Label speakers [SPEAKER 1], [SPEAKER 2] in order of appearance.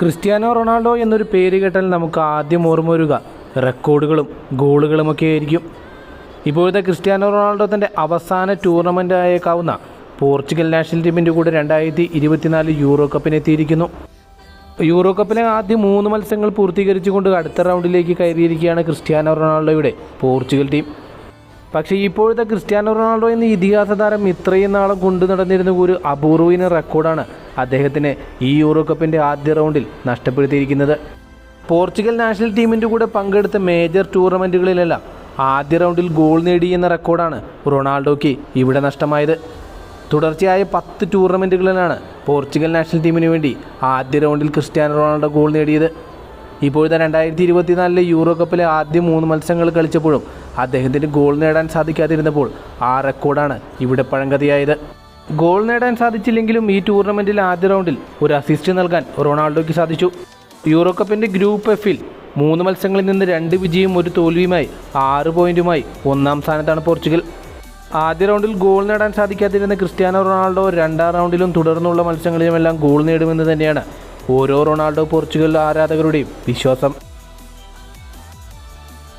[SPEAKER 1] Cristiano Ronaldo എന്നൊരു പേര് കേട്ടാൽ നമുക്ക് ആദ്യം ഓർമ്മ വരിക. റെക്കോർഡുകളും ഗോളുകളുമൊക്കെ ആയിരിക്കും. ഇപ്പോഴത്തെ ക്രിസ്ത്യാനോ റൊണാൾഡോ തന്റെ അവസാന ടൂർണമെന്റ് ആയേക്കാവുന്ന പോർച്ചുഗൽ നാഷണൽ ടീമിന്റെ കൂടെ രണ്ടായിരത്തി ഇരുപത്തിനാല് യൂറോ കപ്പിനെത്തിയിരിക്കുന്നു യൂറോ കപ്പിലെ ആദ്യ മൂന്ന് മത്സരങ്ങൾ പൂർത്തീകരിച്ചുകൊണ്ട് അടുത്ത റൗണ്ടിലേക്ക് കയറിയിരിക്കുകയാണ് ക്രിസ്ത്യാനോ റൊണാൾഡോയുടെ പോർച്ചുഗൽ ടീം. പക്ഷേ ഇപ്പോഴത്തെ ക്രിസ്ത്യാനോ റൊണാൾഡോ എന്ന ഇതിഹാസ താരം ഇത്രയും നാളും കൊണ്ടു നടന്നിരുന്ന ഒരു അപൂർവീന റെക്കോർഡാണ് അദ്ദേഹത്തിന് ഈ യൂറോ കപ്പിന്റെ ആദ്യ റൗണ്ടിൽ നഷ്ടപ്പെടുത്തിയിരിക്കുന്നത്. പോർച്ചുഗൽ നാഷണൽ ടീമിന്റെ കൂടെ പങ്കെടുത്ത മേജർ ടൂർണമെന്റുകളിലെല്ലാം ആദ്യ റൗണ്ടിൽ ഗോൾ നേടി എന്ന റെക്കോർഡാണ് റൊണാൾഡോയ്ക്ക് ഇവിടെ നഷ്ടമായത്. തുടർച്ചയായ പത്ത് ടൂർണമെന്റുകളിലാണ് പോർച്ചുഗൽ നാഷണൽ ടീമിന് വേണ്ടി ആദ്യ റൗണ്ടിൽ ക്രിസ്ത്യാനോ റൊണാൾഡോ ഗോൾ നേടിയത്. ഇപ്പോഴത്തെ രണ്ടായിരത്തി ഇരുപത്തിനാലിലെ യൂറോ കപ്പിലെ ആദ്യ മൂന്ന് മത്സരങ്ങൾ കളിച്ചപ്പോഴും അദ്ദേഹത്തിന് ഗോൾ നേടാൻ സാധിക്കാതിരുന്നപ്പോൾ ആ റെക്കോർഡാണ് ഇവിടെ പഴങ്കതിയായത് ഗോൾ നേടാൻ സാധിച്ചില്ലെങ്കിലും ഈ ടൂർണമെന്റിൽ ആദ്യ റൗണ്ടിൽ ഒരു അസിസ്റ്റ് നൽകാൻ റൊണാൾഡോയ്ക്ക് സാധിച്ചു. യൂറോ കപ്പിന്റെ ഗ്രൂപ്പ് എഫിൽ മൂന്ന് മത്സരങ്ങളിൽ നിന്ന് രണ്ട് വിജയവും ഒരു തോൽവിയുമായി ആറ് പോയിന്റുമായി ഒന്നാം സ്ഥാനത്താണ് പോർച്ചുഗൽ. ആദ്യ റൗണ്ടിൽ ഗോൾ നേടാൻ സാധിക്കാതിരുന്ന ക്രിസ്ത്യാനോ റൊണാൾഡോ രണ്ടാം റൗണ്ടിലും തുടർന്നുള്ള മത്സരങ്ങളിലുമെല്ലാം ഗോൾ നേടുമെന്ന് തന്നെയാണ് ഓരോ റൊണാൾഡോ പോർച്ചുഗൽ ആരാധകരുടെയും വിശ്വാസം